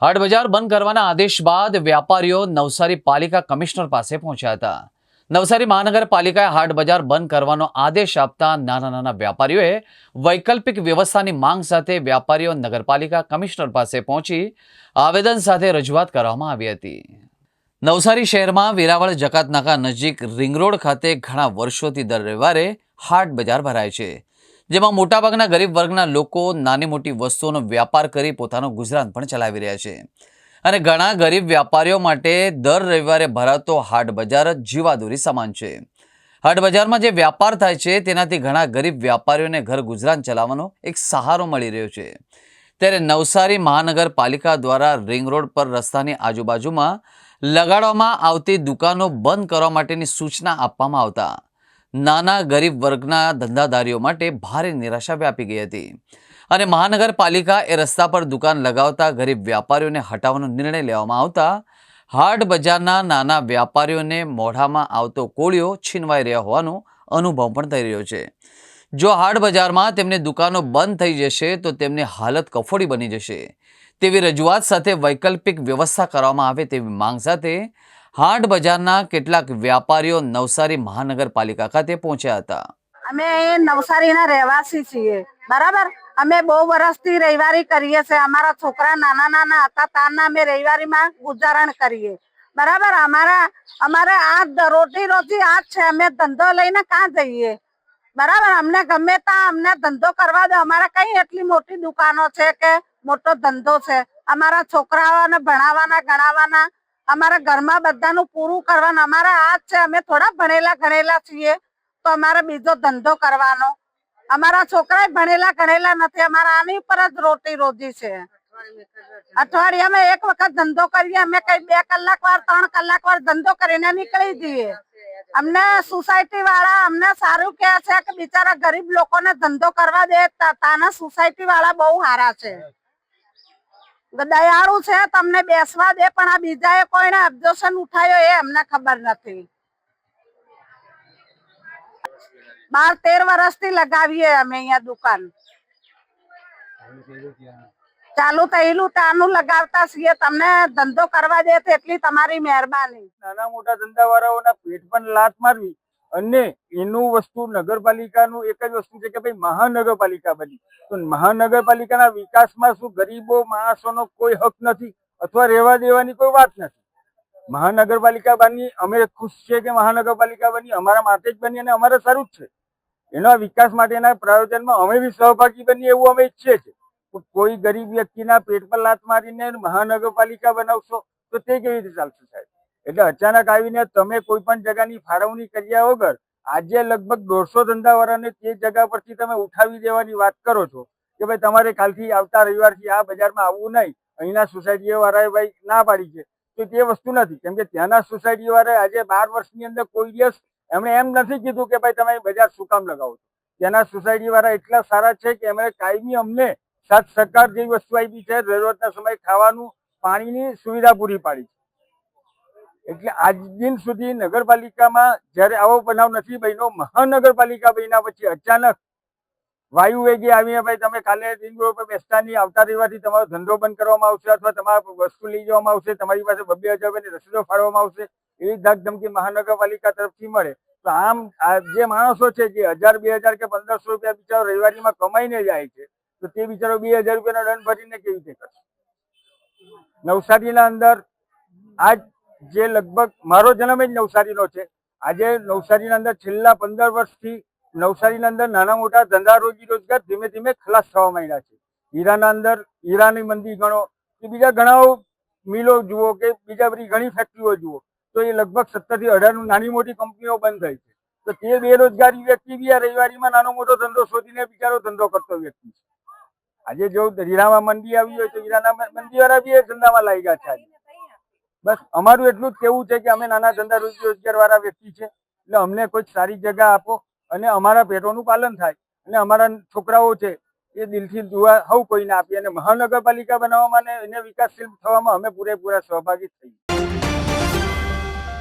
હાટ બજાર બંધ કરવાના આદેશ બાદ વ્યાપારીઓ નવસારી પાલિકા કમિશનર પાસે પહોંચ્યા હતા. નવસારી મહાનગરપાલિકાએ હાટ બજાર બંધ કરવાનો આદેશ આપતા નાના નાના વ્યાપારીઓએ વૈકલ્પિક વ્યવસ્થાની માંગ સાથે વ્યાપારીઓ નગરપાલિકા કમિશનર પાસે પહોંચી આવેદન સાથે રજૂઆત કરવામાં આવી હતી. નવસારી શહેરમાં વેરાવળ જકાતનાકા નજીક રિંગ રોડ ખાતે ઘણા વર્ષોથી દર રવિવારે હાટ બજાર ભરાય છે. જેમાં મોટાભાગના ગરીબ વર્ગના લોકો નાની મોટી વસ્તુઓનો વ્યાપાર કરી પોતાનું ગુજરાન પણ ચલાવી રહ્યા છે. અને ઘણા ગરીબ વ્યાપારીઓ માટે દર રવિવારે ભરાતો હાટ બજાર જીવાદોરી સમાન છે. હાટ બજારમાં જે વ્યાપાર થાય છે, તેનાથી ઘણા ગરીબ વ્યાપારીઓને ઘર ગુજરાન ચલાવવાનો એક સહારો મળી રહ્યો છે. ત્યારે નવસારી મહાનગરપાલિકા દ્વારા રિંગ રોડ પર રસ્તાની આજુબાજુમાં લગાડવામાં આવતી દુકાનો બંધ કરવા માટેની સૂચના આપવામાં આવતા નાના ગરીબ વર્ગના ધંધાદારીઓ માટે ભારે નિરાશા વ્યાપી ગઈ હતી. અને મહાનગરપાલિકા એ રસ્તા પર દુકાન લગાવતા ગરીબ વ્યાપારીઓને હટાવવાનો નિર્ણય લેવામાં આવતા હાટ બજારના નાના વ્યાપારીઓને મોઢામાં આવતો કોળિયો છીનવાઈ રહ્યા હોવાનો અનુભવ પણ થઈ રહ્યો છે. જો હાટ બજારમાં તેમની દુકાનો બંધ થઈ જશે, તો તેમની હાલત કફોડી બની જશે. તેવી રજૂઆત સાથે વૈકલ્પિક વ્યવસ્થા કરવામાં આવે તેવી માંગ સાથે હાટ બજારના કેટલાક વ્યાપારીઓ નવસારી મહાનગરપાલિકા ખાતે પહોંચ્યા હતા. અમે નવસારીના રહેવાસી છીએ. બરાબર? અમે બહુ વર્ષથી રવિવારી કરીએ છીએ. અમારા છોકરા નાના નાના હતા તારના અમે રવિવારીમાં ગુજારણ કરીએ. બરાબર? અમારા, અમારે આ રોજી રોજી આ છે. અમે ધંધો લઈને ક્યાં જઈએ? બરાબર? અમને ગમે ત્યાં અમને ધંધો કરવા દો. અમારે કઈ એટલી મોટી દુકાનો છે કે મોટો ધંધો છે? અમારા છોકરાઓને ભણાવવાના, ગણાવવાના અમારા ઘરમાં બધાનું પૂરું કરવાનું. અમારા હાથ છે, અમે થોડા ભણેલા ગણેલા છીએ, તો અમારે બીજો ધંધો કરવાનો. અમારા છોકરા ભણેલા ગણેલા નથી, અમારા આની ઉપર જ રોટી રોજી છે. અઠવાડિયામાં એક વખત ધંધો કરીએ, અમે કઈ બે કલાક વાર, ત્રણ કલાક વાર ધંધો કરીને નીકળી જઈએ. અમને સોસાયટી વાળા અમને સારું કહે છે કે બિચારા ગરીબ લોકોને ધંધો કરવા દે તાના સોસાયટી વાળા બહુ સારા છે. દયાળુ છે, તમને બેસવા દે, પણ આ બીજાએ કોઈને ઓબ્જેક્શન ઉઠાયો એ અમને ખબર નથી. બાર તેર વર્ષથી લગાવીએ અમે અહીંયા દુકાન. ચાલુ થયેલું તાનું લગાવતા છીએ, તમને ધંધો કરવા દે એટલી તમારી મહેરબાની. નાના મોટા ધંધાવાળાઓના પેટ પણ લાત મારવી. અને એનું વસ્તુ નગરપાલિકાનું એક જ વસ્તુ છે કે ભાઈ મહાનગરપાલિકા બની. તો મહાનગરપાલિકાના વિકાસમાં શું ગરીબો માણસોનો કોઈ હક નથી અથવા રહેવા દેવાની કોઈ વાત નથી. મહાનગરપાલિકા બની, અમે ખુશ છીએ કે મહાનગરપાલિકા બની, અમારા માટે જ બની અને અમારે સારું જ છે. એના વિકાસ માટેના પ્રયોજનમાં અમે બી સહભાગી બનીએ એવું અમે ઈચ્છીએ છીએ. કોઈ ગરીબ વ્યક્તિના પેટ પર લાત મારીને મહાનગરપાલિકા બનાવશો તો તે કેવી રીતે ચાલશે સાહેબ? એટલે અચાનક આવીને તમે કોઈ પણ જગાની ફાળવણી કર્યા વગર આજે લગભગ દોઢસો ધંધાવાળાને તે જગા પરથી તમે ઉઠાવી દેવાની વાત કરો છો કે ભાઈ તમારે કાલથી આવતા રવિવારથી આ બજારમાં આવવું નહીં, અહીંના સોસાયટી વાળાએ ભાઈ ના પાડી છે. તો તે વસ્તુ નથી. કેમ કે ત્યાંના સોસાયટી વાળાએ આજે બાર વર્ષની અંદર કોઈ દિવસ એમણે એમ નથી કીધું કે ભાઈ તમે બજાર શું કામ લગાવો છો. ત્યાંના સોસાયટી વાળા એટલા સારા છે કે એમણે કાયમી અમને સાત સરકાર જેવી વસ્તુ આપી છે જરૂરતના સમયે ખાવાનું, પાણીની સુવિધા પૂરી પાડી છે. એટલે આજ દિન સુધી નગરપાલિકામાં જ્યારે આવો બનાવ નથી બન્યો, મહાનગરપાલિકા બન્યા પછી અચાનક વાયુ વેગે આવીને ભાઈ તમે કાલે રિંગ રોડ બેસતા નહીં આવતા રહેવાથી તમારો ધંધો બંધ કરવામાં આવશે અથવા તમારા વસ્તુ લઈ જવામાં આવશે, તમારી પાસે બબ્બે હજાર રૂપિયાની રસીદો ફાળવામાં આવશે, એવી ધમકી મહાનગરપાલિકા તરફથી મળે. તો આમ જે માણસો છે જે હજાર, બે હજાર કે પંદરસો રૂપિયા બિચારો રવિવારીમાં કમાઈને જાય છે, તો તે બિચારો બે હજાર રૂપિયાનો દંડ ભરીને કેવી રીતે કરશે? નવસારીના અંદર આજ જે લગભગ મારો જન્મ જ નવસારીનો છે. આજે નવસારીના અંદર છેલ્લા પંદર વર્ષથી નવસારીના અંદર નાના મોટા ધંધા રોજી રોજગાર ધીમે ધીમે ખલાસ થવા માંડ્યા છે. હીરાના અંદર હીરાની મંદી ગણો કે બીજા ઘણા મિલો જુઓ કે બીજા બધી ઘણી ફેક્ટરીઓ જુઓ, તો એ લગભગ સત્તરથી અઢાર નાની મોટી કંપનીઓ બંધ થઈ છે. તો તે બેરોજગારી વ્યક્તિ બી આ રવિવારીમાં નાનો મોટો ધંધો શોધીને બિચારો ધંધો કરતો વ્યક્તિ છે. આજે જો હીરામાં મંદી આવી હોય તો હીરાના મંદી વાળા બી એ ધંધામાં લાગ્યા છે આજે. બસ અમારું એટલું જ કેવું છે કે અમે નાના ધંધા રોજી રોજગાર વાળા વ્યક્તિ છે. એટલે અમને કોઈ સારી જગ્યા આપો અને અમારા પેટોનું પાલન થાય. અને અમારા છોકરાઓ છે એ દિલથી દુઆ હવ કોઈને આપીએ અને મહાનગરપાલિકા બનાવવામાં અને એને વિકાસશીલ થવામાં અમે પૂરેપૂરા સહભાગી થઈએ.